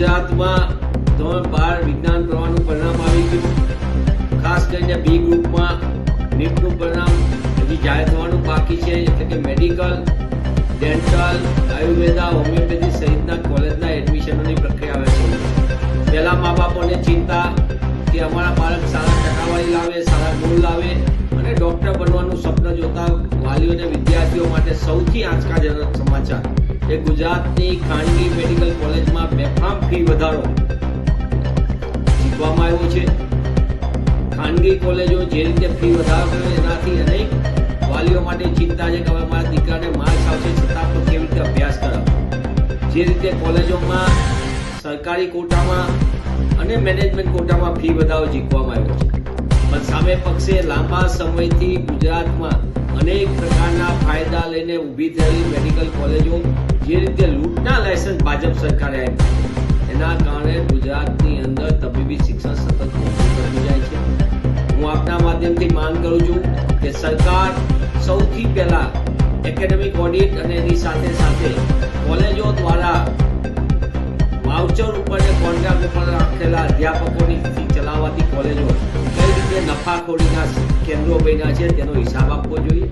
ગુજરાતમાં ધોરણ બાર વિજ્ઞાન પ્રવાહનું પરિણામ આવી ગયું ખાસ કરીને બી ગ્રુપમાં નીટનું પરિણામ હજી જાહેર થવાનું બાકી છે, એટલે કે મેડિકલ ડેન્ટલ આયુર્વેદા હોમિયોપેથી સહિતના કોલેજના એડમિશનોની પ્રક્રિયા આવે છે. પહેલા મા બાપોને ચિંતા કે અમારા બાળક સારા ટકાવારી લાવે, સારા ગુણ લાવે અને ડૉક્ટર બનવાનું સ્વપ્ન જોતા વાલીઓ અને વિદ્યાર્થીઓ માટે સૌથી આંચકાજનક સમાચાર. એ ગુજરાતની ખાનગી મેડિકલ કોલેજમાં બેફામ ફી વધારો શીખવામાં આવ્યો છે. ખાનગી કોલેજો જે રીતે ફી વધારો કર્યો એનાથી અનેક વાલીઓ માટે ચિંતા છે કે હવે મારા દીકરાને માર્ક્સ આવશે છતાં પણ કેવી રીતે અભ્યાસ કરાવ? જે રીતે કોલેજોમાં સરકારી કોટામાં અને મેનેજમેન્ટ કોટામાં ફી વધારો જીતવામાં આવ્યો છે. સામે પક્ષે લાંબા સમયથી ગુજરાતમાં અનેક પ્રકારના ફાયદા લઈને ઊભી થયેલી મેડિકલ કોલેજો જે રીતે લૂંટના લાયસન્સ ભાજપ સરકારે આપ્યા. એના કારણે ગુજરાતની અંદર તબીબી શિક્ષણ સતત મોંઘું જાય છે. હું આપના માધ્યમથી માંગ કરું છું કે સરકાર સૌથી પહેલા એકેડેમિક ઓડિટ અને એની સાથે સાથે કોલેજો દ્વારા વાઉચર ઉપર કોન્ટ્રાક્ટ ઉપર રાખેલા અધ્યાપકોની ફી ચલાવવાતી કોલેજો નફાખોરીના કેન્દ્રો બન્યા છે, તેનો હિસાબ આપવો જોઈએ.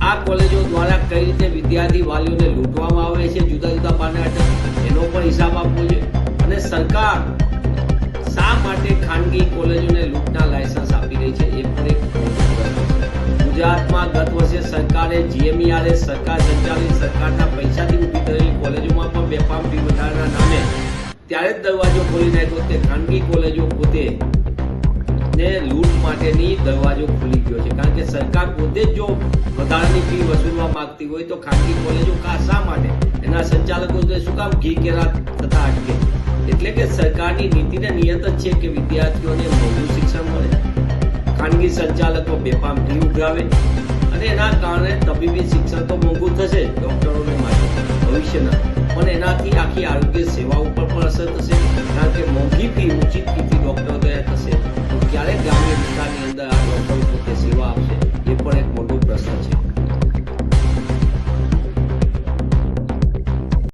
આ કોલેજો દ્વારા કઈ રીતે વિદ્યાર્થી વાલીઓને લૂંટવામાં આવે છે, જુદા જુદા પાના એનો પણ હિસાબ આપવો જોઈએ. અને સરકાર શા માટે ખાનગી કોલેજોને લૂંટના લાયસન્સ આપી રહી છે, એ પણ એક ગુજરાતમાં ગત વર્ષે સરકારે જીએમઈઆરએ સરકાર સંચાલિત સરકારના પૈસાથી ઊભી કરેલી કોલેજોમાં પણ બેફામ ફી વધારાના નામે ત્યારે જ દરવાજો ખોલી નાખ્યો. તે ખાનગી કોલેજો પોતે માટેની દરવાજો ખુલી ગયો છે. કારણ કે સરકાર પોતે જ જો વધારાની ફી વસૂલવા માંગતી હોય તો ખાનગી કોલેજો કા માટે એના સંચાલકો શું કામ ઘી કેરા થતા અટકે એટલે કે સરકારની નીતિને નિયત જ છે કે વિદ્યાર્થીઓને મોંઘું શિક્ષણ મળે, ખાનગી સંચાલકો બેફામ ફી ઉઘરાવે અને એના કારણે તબીબી શિક્ષણ તો મોંઘું થશે, ડોક્ટરોને માટે. ભવિષ્યના. પણ એનાથી આખી આરોગ્ય સેવા ઉપર પણ અસર થશે, કારણ કે મોંઘી ફી ઊંચી ફીથી ડોક્ટરો તૈયાર થશે.